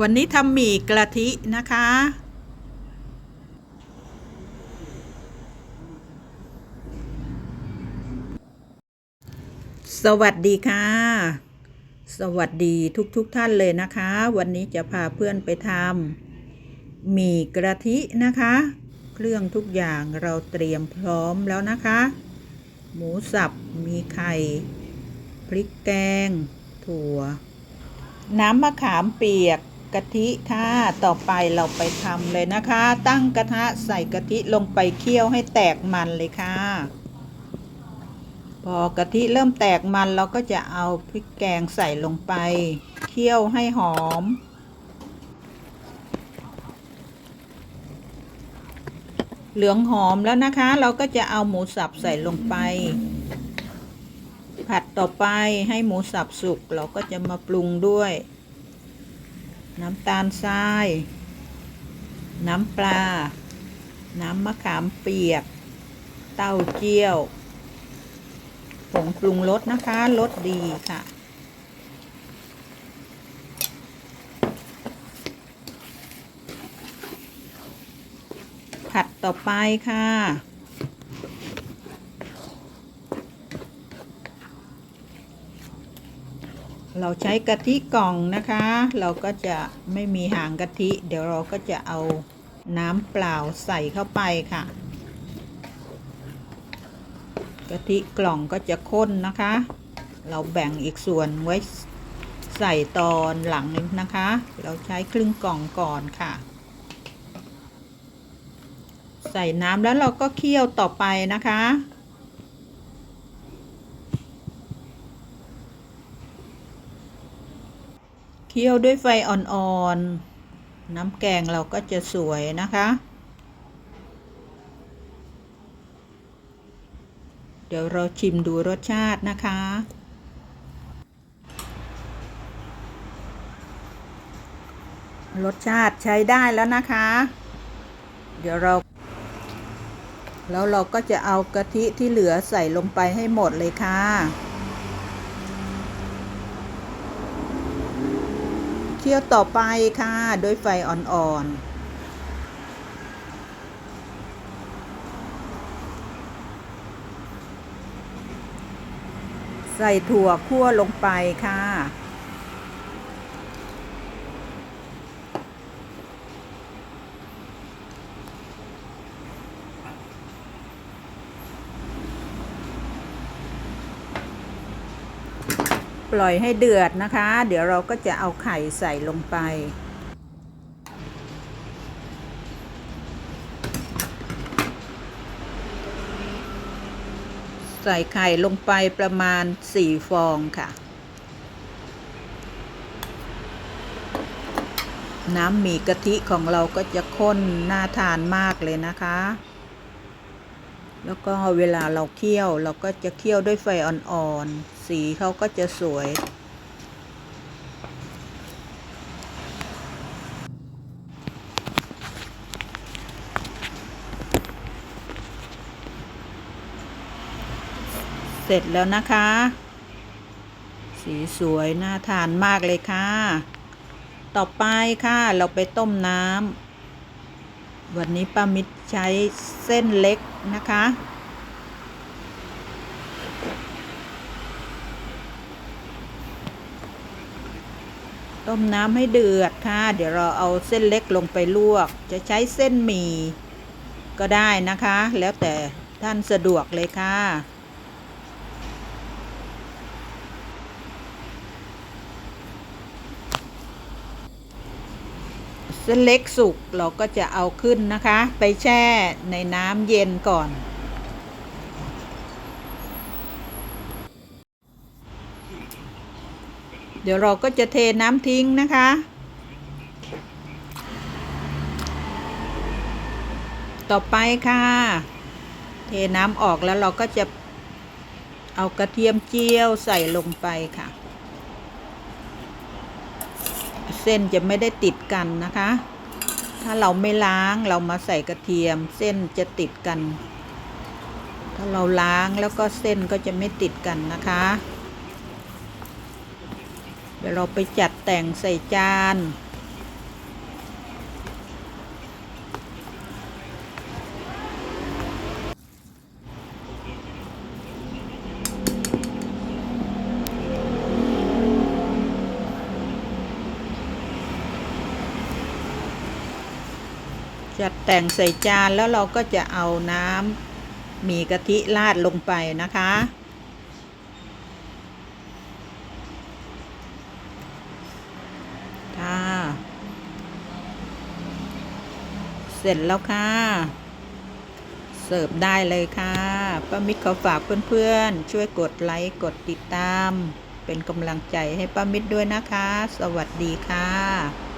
วันนี้ทำหมี่กะทินะคะ สวัสดีค่ะ สวัสดีทุกๆทท่านเลยนะคะ วันนี้จะพาเพื่อนไปทำหมี่กะทินะคะ เครื่องทุกอย่างเราเตรียมพร้อมแล้วนะคะ หมูสับมีไข่ พริกแกง ถั่วน้ำมะขามเปียก กะทิค่ะ ต่อไปเราไปทำเลยนะคะ ตั้งกระทะใส่กะทิลงไปเคี่ยวให้แตกมันเลยค่ะ พอกะทิเริ่มแตกมันเราก็จะเอาพริกแกงใส่ลงไป เคี่ยวให้หอม เหลืองหอมแล้วนะคะ เราก็จะเอาหมูสับใส่ลงไปผัดต่อไปให้หมูสับสุกเราก็จะมาปรุงด้วย น้ำตาลทราย น้ำปลา น้ำมะขามเปียก เต้าเจี้ยว ผงปรุงรสนะคะรสดีค่ะ ผัดต่อไปค่ะ เราใช้กะทิกล่องนะคะ เราก็จะไม่มีหางกะทิ เดี๋ยวเราก็จะเอาน้ำเปล่าใส่เข้าไปค่ะ กะทิกล่องก็จะข้นนะคะ เราแบ่งอีกส่วนไว้ใส่ตอนหลังนะคะ เราใช้ครึ่งกล่องก่อนค่ะ ใส่น้ำแล้วเราก็เคี่ยวต่อไปนะคะ เคี่ยวด้วยไฟอ่อนๆ น้ำแกงเราก็จะสวยนะคะ เดี๋ยวเราชิมดูรสชาตินะคะ รสชาติใช้ได้แล้วนะคะ เดี๋ยวเรา แล้วเราก็จะเอากะทิที่เหลือใส่ลงไปให้หมดเลยค่ะ เที่ยวต่อไปค่ะ โดยไฟอ่อนๆใส่ถั่วคั่วลงไปค่ะ ปล่อยให้เดือดนะคะ เดี๋ยวเราก็จะเอาไข่ใส่ลงไป ใส่ไข่ลงไปประมาณ 4 ฟองค่ะ น้ำหมี่กะทิของเราก็จะข้นน่าทานมากเลยนะคะแล้วก็เวลาเราเคี่ยวเราก็จะเคี่ยวด้วยไฟอ่อนๆ สีเขาก็จะสวย เสร็จแล้วนะคะ สีสวยน่าทานมากเลยค่ะ ต่อไปค่ะเราไปต้มน้ำวันนี้ป้ามิตรใช้เส้นเล็กนะคะ ต้มน้ำให้เดือดค่ะ เดี๋ยวเราเอาเส้นเล็กลงไปลวก จะใช้เส้นหมี่ก็ได้นะคะ แล้วแต่ท่านสะดวกเลยค่ะ เส้นเล็กสุกเราก็จะเอาขึ้นนะคะ ไปแช่ในน้ำเย็นก่อน เดี๋ยวเราก็จะเทน้ำทิ้งนะคะ ต่อไปค่ะ เทน้ำออกแล้วเราก็จะเอากระเทียมเจียวใส่ลงไปค่ะ เส้นจะไม่ได้ติดกันนะคะ ถ้าเราไม่ล้างเรามาใส่กระเทียม เส้นจะติดกัน ถ้าเราล้างแล้วก็เส้นก็จะไม่ติดกันนะคะ เราไปจัดแต่งใส่จาน จัดแต่งใส่จานแล้วเราก็จะเอาน้ำมีกะทิราดลงไปนะคะ เสร็จแล้วค่ะ เสิร์ฟได้เลยค่ะป้ามิตรขอฝากเพื่อนๆ ช่วยกดไลค์กดติดตาม เป็นกำลังใจให้ป้ามิตรด้วยนะคะ สวัสดีค่ะ